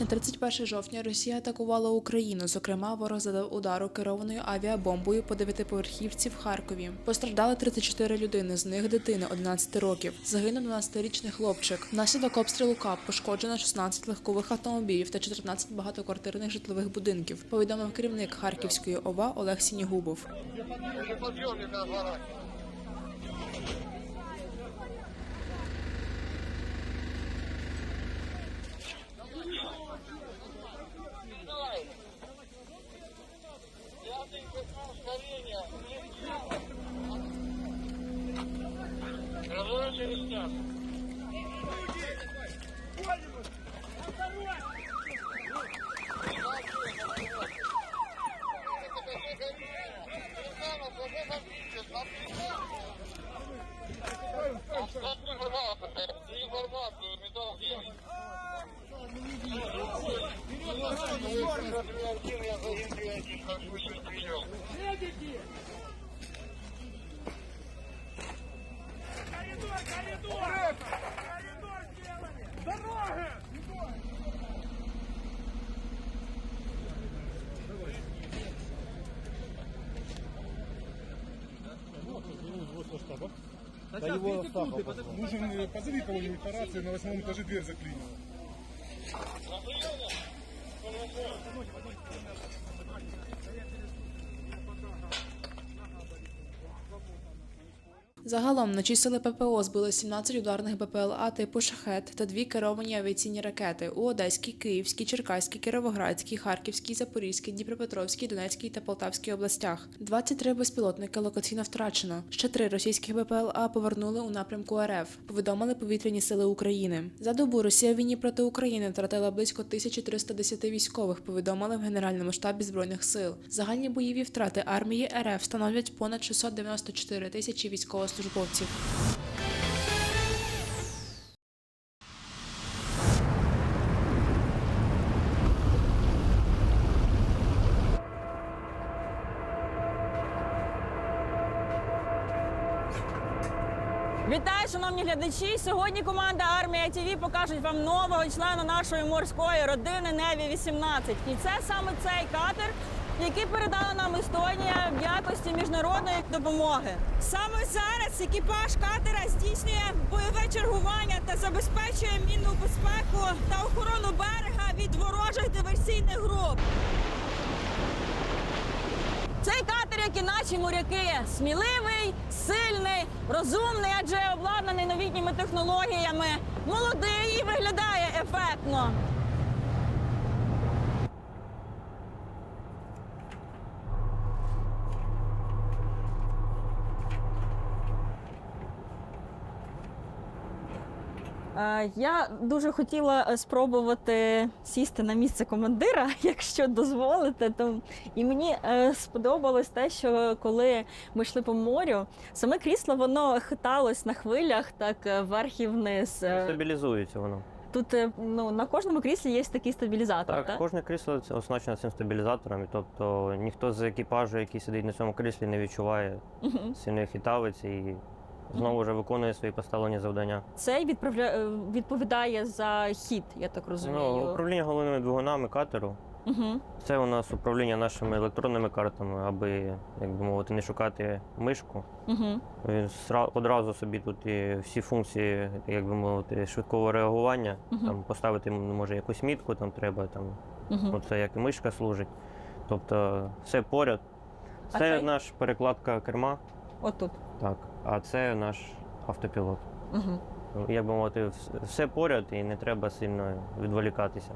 на 31 жовтня Росія атакувала Україну. Зокрема, ворог задав удару керованою авіабомбою по дев'ятиповерхівці в Харкові. Постраждали 34 людини, з них дитина 11 років. Загинув 12-річний хлопчик. Внаслідок обстрілу КАП пошкоджено 16 легкових автомобілів та 14 багатоквартирних житлових будинків. Повідомив керівник Харківської ОВА Олег Сінігубов. Коридор, коридор! Коридор Его Остапа Нужен, позови кого-нибудь по рации, на восьмом этаже дверь заклинил. Загалом вночі сили ППО збили 17 ударних БПЛА типу шахет та дві керовані авіаційні ракети у Одеській, Київській, Черкаській, Кіровоградській, Харківській, Запорізькій, Дніпропетровській, Донецькій та Полтавській областях. 23 безпілотники локаційно втрачено. Ще три російських БПЛА повернули у напрямку РФ. Повідомили повітряні сили України. За добу Росія в війні проти України втратила близько 1310 військових. Повідомили в Генеральному штабі збройних сил. Загальні бойові втрати армії РФ становлять понад 694 тисячі військовослужбовців. Вітаю, шановні глядачі! Сьогодні команда армія ТВ покажуть вам нового члена нашої морської родини Неві 18 І це саме цей катер, який передала нам Естонія в якості міжнародної допомоги. Саме зараз екіпаж катера здійснює бойове чергування та забезпечує мінну безпеку та охорону берега від ворожих диверсійних груп. Цей катер, як і наші моряки, сміливий, сильний, розумний, адже обладнаний новітніми технологіями, молодий і виглядає ефектно. Я дуже хотіла е, спробувати сісти на місце командира, якщо дозволите. То і мені е, сподобалось те, що коли ми йшли по морю, саме крісло воно хиталось на хвилях, так е, вверх і вниз. Е, Стабілізується воно. Тут е, ну на кожному кріслі є такий стабілізатор. Так, Так, кожне крісло оснащено цим стабілізатором, тобто ніхто з екіпажу, який сидить на цьому кріслі, не відчуває сильної хитавиці і знову вже виконує свої поставлені завдання. Цей відправля... е, відповідає за хід, я так розумію. Ну, управління головними двигунами катеру. Угу. Це у нас управління нашими електронними картами, аби, як би мовити, не шукати мишку. Угу. Він одразу собі тут і всі функції, як би мовити, швидкого реагування. Мгм. Там поставити може якусь мітку, там треба там Угу. Оце як і мишка служить. Тобто все поряд. Це цей? наш перекладка керма, Отут. так, а це наш автопілот. Угу. Як би мовити, все поряд і не треба сильно відволікатися.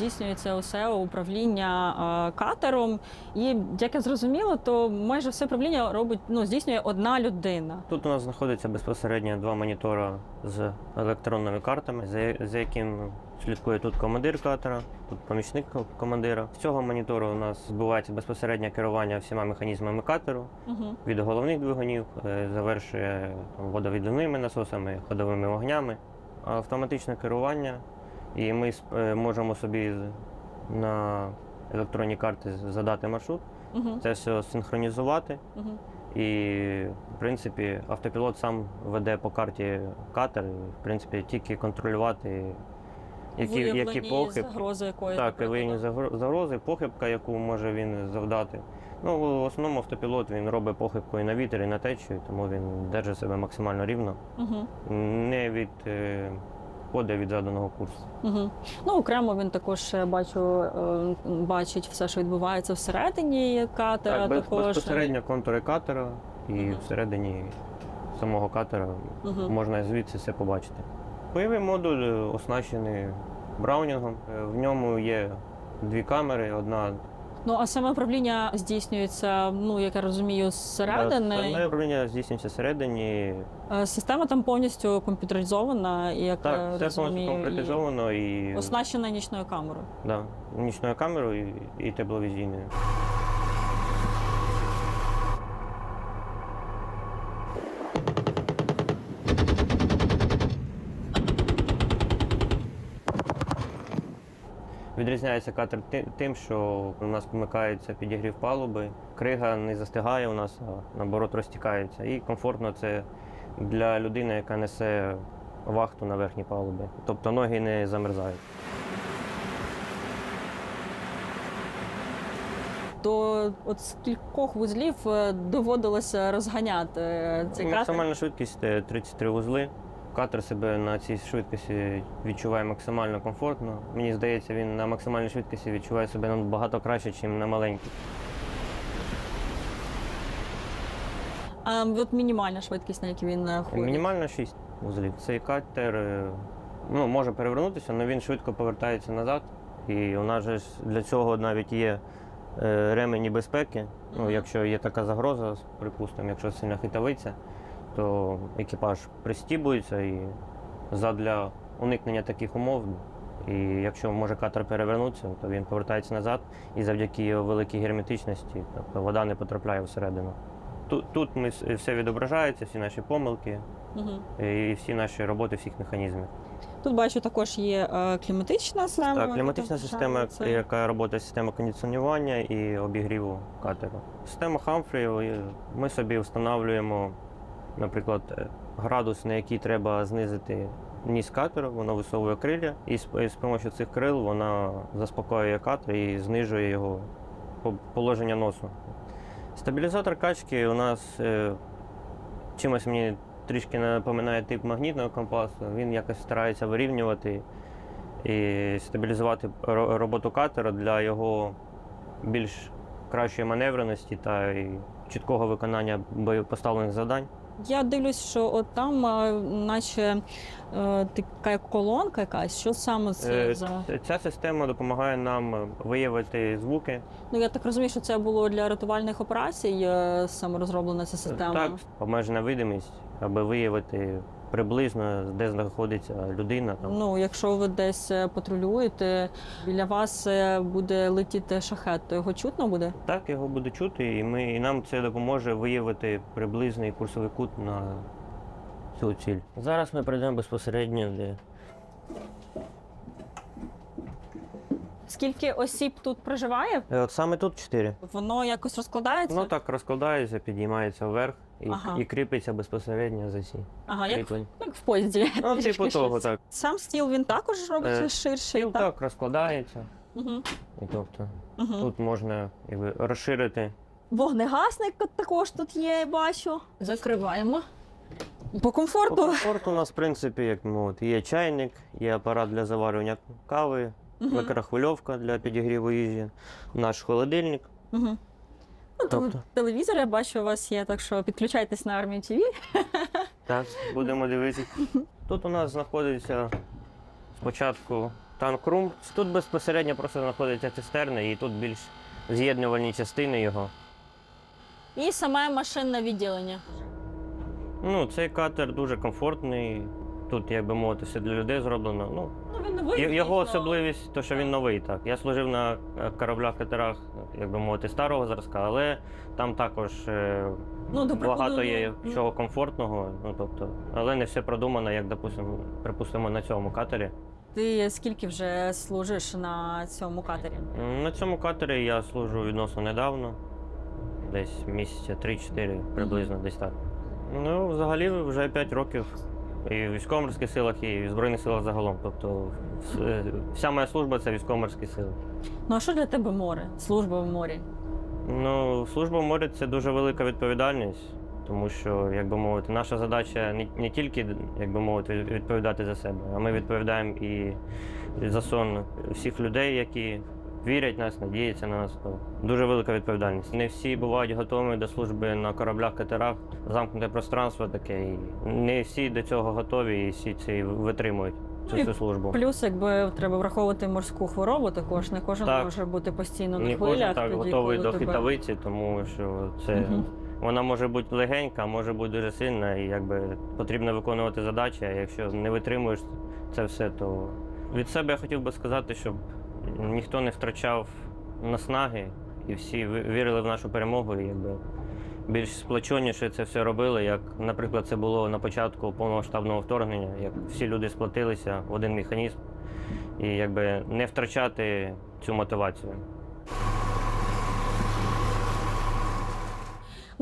Здійснюється усе управління е, катером, і як я зрозуміла, то майже все управління робить ну здійснює одна людина. Тут у нас знаходиться безпосередньо два монітори з електронними картами, за, за яким слідкує тут командир катера, тут помічник командира. З цього монітору у нас відбувається безпосереднє керування всіма механізмами катеру. Угу. від головних двигунів, е, завершує водовідними насосами, ходовими вогнями, автоматичне керування. І ми е, можемо собі на електронні карти задати маршрут, Угу. це все синхронізувати. Угу. І, в принципі, автопілот сам веде по карті катер, в принципі, тільки контролювати, які, які похибки. загрози якоїсь. Так, виявлені загрози, похибка, яку може він завдати. Ну, в основному автопілот він робить похибку і на вітер, і на течію, тому він держить себе максимально рівно, Мгм. не від поде від заданого курсу. Угу. Ну, окремо він також е, бачу, е, бачить все, що відбувається всередині катера. Так, без- також безпосередньо контури катера і Мгм. всередині самого катера Мгм. можна звідси все побачити. Бойовий модуль е, оснащений браунінгом. В ньому є дві камери, одна Ну а саме управління здійснюється, ну як я розумію, зсередини. Саме управління здійснюється всередині. Е, Система там повністю комп'ютеризована, і як Так, я все повністю розумію, і і оснащена нічною камерою. да, нічною камерою і, і тепловізійною. Відрізняється катер тим, що у нас вмикається підігрів палуби, крига не застигає у нас, а наоборот розтікається. І комфортно це для людини, яка несе вахту на верхній палубі. Тобто ноги не замерзають. До от скількох вузлів е, доводилося розганяти е, цей катер? Максимальна швидкість е, 33 вузли. Катер себе на цій швидкості відчуває максимально комфортно. Мені здається, він на максимальній швидкості відчуває себе набагато краще, ніж на маленькій. А от мінімальна швидкість, на якій він е, ходить. Мінімально 6 вузлів. Цей катер е, ну, може перевернутися, але він швидко повертається назад. І у нас же для цього навіть є е, ремені безпеки. Ну, якщо є така загроза, припустимо, якщо сильно хитавиться, то екіпаж пристібується і задля уникнення таких умов. І якщо може катер перевернутися, то він повертається назад і завдяки його великій герметичності, тобто вода не потрапляє всередину. Тут, тут ми все відображається, всі наші помилки, Мгм. і всі наші роботи всіх механізмів. Тут бачу, також є е, кліматична система. Так, кліматична система, відображається. яка працює система кондиціонування і обігріву катеру. Система Хамфрі, ми собі встановлюємо, наприклад, е, градус, на який треба знизити ніс катеру, воно висовує крилля, і з, допомогою цих крил вона заспокоює катер і знижує його положення носу. Стабілізатор качки у нас е, чимось мені трішки напоминає тип магнітного компасу. Він якось старається вирівнювати і стабілізувати роботу катера для його більш кращої маневреності та чіткого виконання поставлених завдань. Я дивлюсь, що от там, е, наче е, така колонка якась, що саме це Е, за. ц- Ця система допомагає нам е, виявити звуки. Ну я так розумію, що це було для рятувальних операцій е, саме розроблена ця система. Так, обмежена видимість, аби виявити приблизно, де знаходиться людина. Там. Ну, якщо ви десь е, патрулюєте, біля вас е, буде летіти шахет, то його чутно буде? Так, його буде чути, і, ми, і нам це допоможе виявити приблизний курсовий кут на цю ціль. Зараз ми прийдемо безпосередньо, де Скільки осіб тут проживає? Е, От саме тут чотири. Воно якось розкладається? Ну так розкладається, підіймається вверх і, Ага. і кріпиться безпосередньо за ці Ага, як, як в поїзді. Ну, Трішки типу того, так. Сам стіл він також робиться Е, ширший. Стіл так розкладається. Угу. І тобто Угу. тут можна якби, розширити. Вогнегасник також тут є, я бачу. Закриваємо. По По комфорту. комфорту у нас, в принципі, як мовити, є чайник, є апарат для заварювання кави, мікрохвильовка для підігріву їжі, наш холодильник. Угу. Ну, Тобто? тобто. Телевізор я бачу у вас є, так що підключайтесь на армію ТВ. Так, будемо дивитися. Тут у нас знаходиться спочатку танк-рум. Тут безпосередньо просто знаходиться цистерна, і тут більш з'єднувальні частини його. І саме машинне відділення. Ну, цей катер дуже комфортний. Тут, як би мовити, все для людей зроблено. Ну, Ну він новий. й- його звісно. особливість, то що він новий. Так. Я служив на е, кораблях катерах, як би мовити, старого зразка, але там також е, Ну, до прикладу, багато є ну, чого комфортного. Ну, тобто, але не все продумано, як, допустимо, припустимо, на цьому катері. Ти скільки вже служиш на цьому катері? М, На цьому катері я служу відносно недавно. десь місяця 3-4 приблизно десь так. Ну, взагалі, вже 5 років і в військово-морських силах, і в Збройних силах загалом. Тобто вся моя служба це військово-морські сили. Ну а що для тебе море? Служба в морі? Ну, служба в морі це дуже велика відповідальність, тому що, як би мовити, наша задача не, не тільки, як би мовити, відповідати за себе, а ми відповідаємо і за сон всіх людей, які вірять в нас, надіються на нас. То дуже велика відповідальність. Не всі бувають готові до служби на кораблях, катерах, замкнуте пространство таке. І не всі до цього готові і всі це витримують цю, Ну і службу. Плюс, якби треба враховувати морську хворобу, також не кожен Так. може бути постійно на Не хвилях. кожен так тоді, готовий до тебе- хитавиці, тому що це Мгм. вона може бути легенька, може бути дуже сильна, і якби потрібно виконувати задачі. А якщо не витримуєш це все, то від себе я хотів би сказати, щоб ніхто не втрачав наснаги, і всі вірили в нашу перемогу, і якби більш сплоченіше це все робили, як, наприклад, це було на початку повномасштабного вторгнення, як всі люди сплотилися в один механізм, і якби не втрачати цю мотивацію.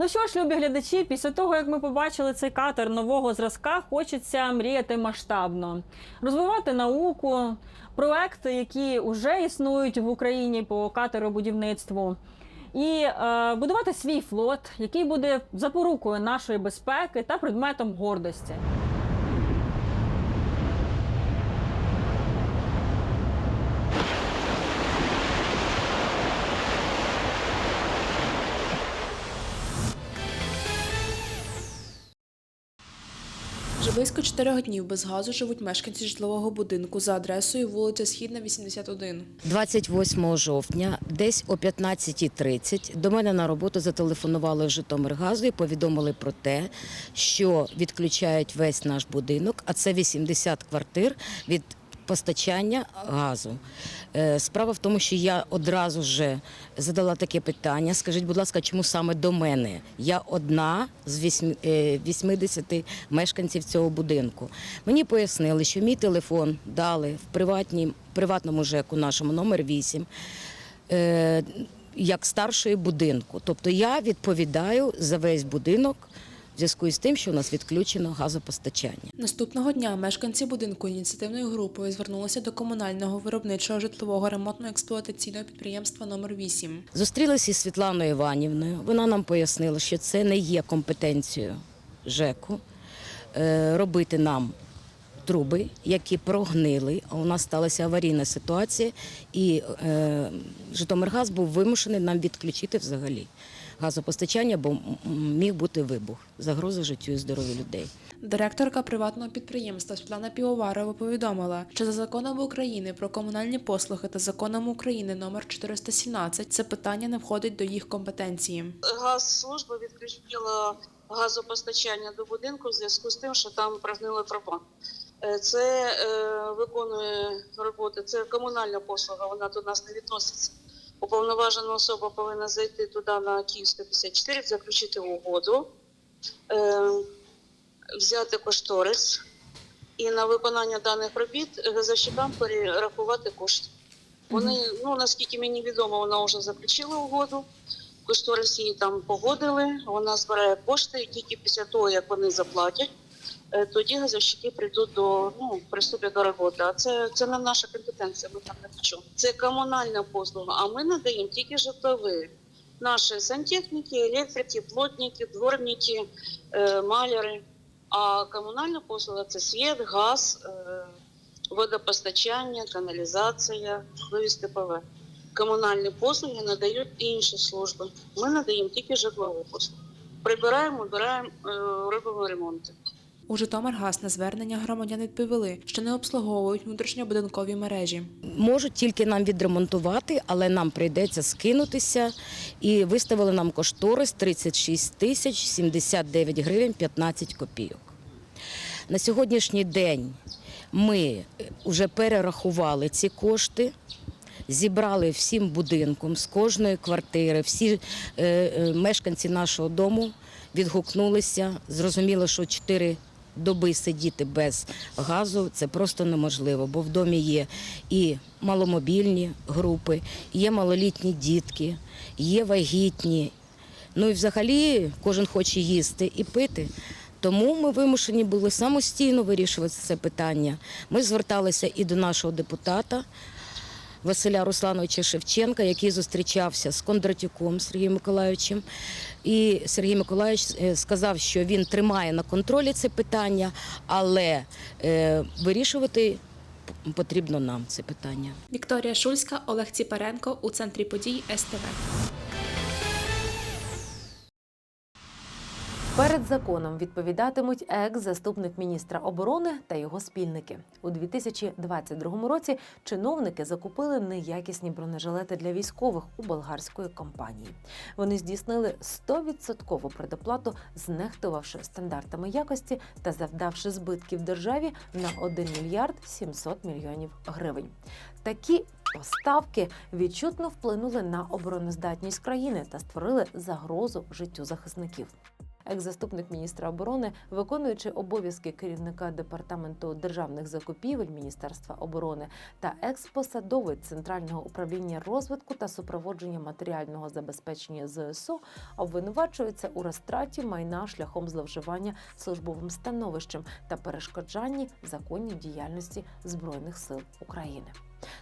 Ну що ж, любі глядачі, після того як ми побачили цей катер нового зразка, хочеться мріяти масштабно, розвивати науку, проекти, які вже існують в Україні по катеробудівництву. І е, будувати свій флот, який буде запорукою нашої безпеки та предметом гордості. Близько чотирьох днів без газу живуть мешканці житлового будинку за адресою вулиця Східна, 81. 28 жовтня, десь о 15.30 до мене на роботу зателефонували в Житомиргазу і повідомили про те, що відключають весь наш будинок, а це 80 квартир від постачання газу. Е, Справа в тому, що я одразу вже задала таке питання. Скажіть, будь ласка, чому саме до мене? Я одна з вісьм- е, 80 мешканців цього будинку. Мені пояснили, що мій телефон дали в приватній, приватному ЖЕКу нашому номер 8 е, як старшої будинку. Тобто я відповідаю за весь будинок в зв'язку із тим, що у нас відключено газопостачання. Наступного дня мешканці будинку ініціативною групою звернулися до комунального виробничого житлового ремонтно-експлуатаційного підприємства номер 8 Зустрілися із Світланою Іванівною. Вона нам пояснила, що це не є компетенцією ЖЕКу е, робити нам труби, які прогнили. А у нас сталася аварійна ситуація, і е, Житомиргаз був вимушений нам відключити взагалі газопостачання, бо міг бути вибух, загроза життю і здоров'ю людей. Директорка приватного підприємства Світлана Півоварова повідомила, що за законом України про комунальні послуги та законом України номер 417 це питання не входить до їх компетенції. Газслужба відключила газопостачання до будинку в зв'язку з тим, що там прогнили труба. Е, Це е, виконує роботи, це комунальна послуга, вона до нас не відноситься. Уповноважена особа повинна зайти туди на Київська 54, заключити угоду, е, взяти кошторис і на виконання даних робіт газовщикам перерахувати кошти. Вони, ну наскільки мені відомо, вона вже заключила угоду. Кошторис її там погодили, вона збирає кошти, і тільки після того, як вони заплатять, тоді газовщики прийдуть до ну, приступять до роботи. А це, це не наша компетенція, ми там не чому. Це комунальна послуга, а ми надаємо тільки житлові. Наші сантехніки, електрики, плотники, дворники, е, маляри. А комунальна послуга це світ, газ, е, водопостачання, каналізація, вивіз ПВ. Комунальні послуги надають інші служби. Ми надаємо тільки житлову послугу. Прибираємо, убираємо, е, робимо ремонти. У Житомиргаз на звернення громадян відповіли, що не обслуговують внутрішньобудинкові мережі. Можуть тільки нам відремонтувати, але нам прийдеться скинутися. І виставили нам кошторис 36 тисяч 79 гривень 15 копійок. На сьогоднішній день ми вже перерахували ці кошти. Зібрали всім будинком з кожної квартири. Всі е, е, мешканці нашого дому відгукнулися. Зрозуміло, що чотири доби сидіти без газу це просто неможливо, бо в домі є і маломобільні групи, є малолітні дітки, є вагітні. Ну і взагалі кожен хоче їсти і пити. Тому ми вимушені були самостійно вирішувати це питання. Ми зверталися і до нашого депутата Василя Руслановича Шевченка, який зустрічався з Кондратюком Сергієм Миколаївичем. І Сергій Миколаївич е, сказав, що він тримає на контролі це питання, але е, вирішувати потрібно нам це питання. Вікторія Шульська, Олег Ціпаренко у центрі подій СТВ. Перед законом відповідатимуть екс-заступник міністра оборони та його спільники. У 2022 році чиновники закупили неякісні бронежилети для військових у болгарської компанії. Вони здійснили 100% предоплату, знехтувавши стандартами якості та завдавши збитків державі на 1 мільярд 700 мільйонів гривень. Такі поставки відчутно вплинули на обороноздатність країни та створили загрозу життю захисників. Екс-заступник міністра оборони, виконуючи обов'язки керівника департаменту державних закупівель Міністерства оборони та екс-посадовець Центрального управління розвитку та супроводження матеріального забезпечення ЗСУ, обвинувачується у розтраті майна шляхом зловживання службовим становищем та перешкоджанні законній діяльності збройних сил України.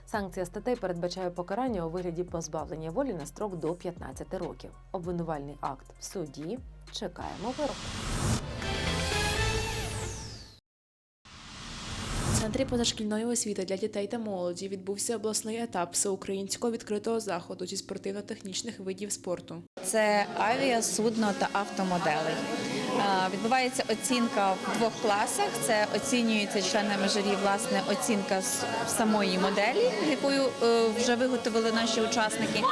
Санкція статей передбачає покарання у вигляді позбавлення волі на строк до 15 років. Обвинувальний акт в суді. Чекаємо вироку. В центрі позашкільної освіти для дітей та молоді відбувся обласний етап всеукраїнського відкритого заходу зі спортивно-технічних видів спорту. це авіа, судно та автомоделей. Відбувається оцінка в двох класах. Це оцінюється членами журі, власне, оцінка з самої моделі, якою е, вже виготовили наші учасники,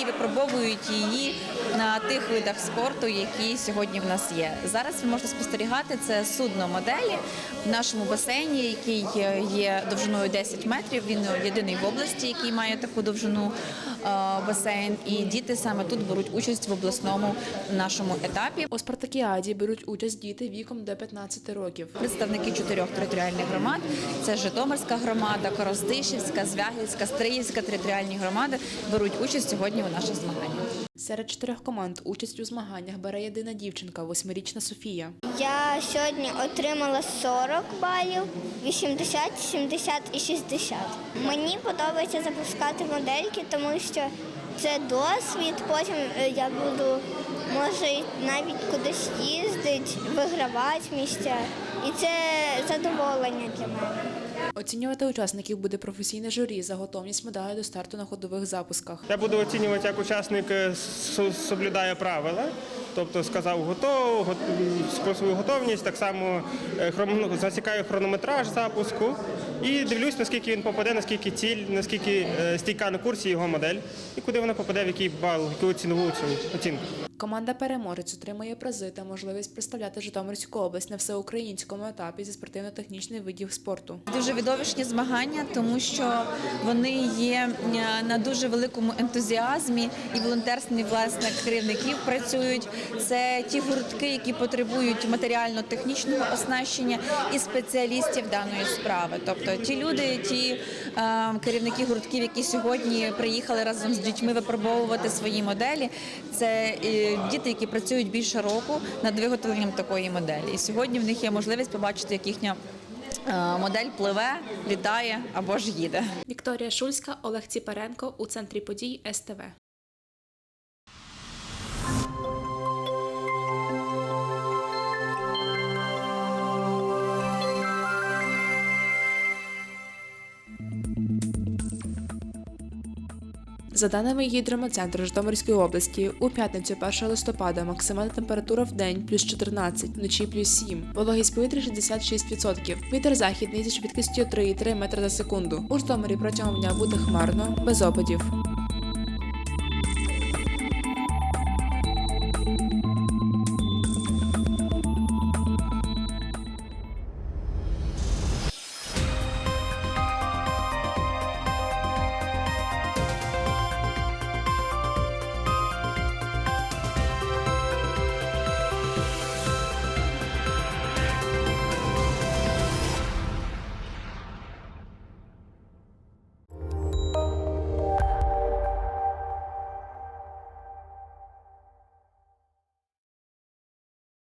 і випробовують її на тих видах спорту, які сьогодні в нас є. Зараз ви можете спостерігати це судно моделі в нашому басейні, який є довжиною 10 метрів. Він єдиний в області, який має таку довжину е, басейн. І діти саме тут беруть участь в обласному нашому етапі. У спартакіаді беруть участь діти віком до 15 років. Представники чотирьох територіальних громад: це Житомирська громада, Коростишівська, Звягільська, Стриївська територіальні громади беруть участь сьогодні у наших змаганнях. Серед чотирьох команд участь у змаганнях бере єдина дівчинка, восьмирічна Софія. Я сьогодні отримала 40 балів, 80, 70 і 60. Мені подобається запускати модельки, тому що це досвід. Потім е, я буду може навіть кудись їздити, вигравати місця. І це задоволення для мене. Оцінювати учасників буде професійне журі за готовність медалі до старту на ходових запусках. Я буду оцінювати, як учасник е, соблюдає правила, тобто сказав готов, го- про свою готовність, так само е, ну, засікаю хронометраж запуску і дивлюсь, наскільки він попаде, наскільки ціль, наскільки е, стійка на курсі його модель, і куди вона попаде, в який бал, в яку цінову оцінку. Команда переможець отримує призи та можливість представляти Житомирську область на всеукраїнському етапі зі спортивно-технічних видів спорту. Дуже видовищні змагання, тому що вони є е, на дуже великому ентузіазмі і волонтерстві власне керівників працюють. Це ті гуртки, які потребують матеріально-технічного оснащення і спеціалістів даної справи. Тобто ті люди, ті е, керівники гуртків, які сьогодні приїхали разом з дітьми випробовувати свої моделі. Це е, діти, які працюють більше року над виготовленням такої моделі. І сьогодні в них є можливість побачити, як їхня Е, Модель пливе, літає або ж їде. Вікторія Шульська, Олег Ціпаренко у центрі подій СТВ. За даними гідрометцентру Житомирської області, у п'ятницю 1 листопада максимальна температура в день плюс 14, вночі плюс 7, вологість повітря 66%, вітер західний зі швидкістю 3,3 метри за секунду. У Житомирі протягом дня буде хмарно, без опадів.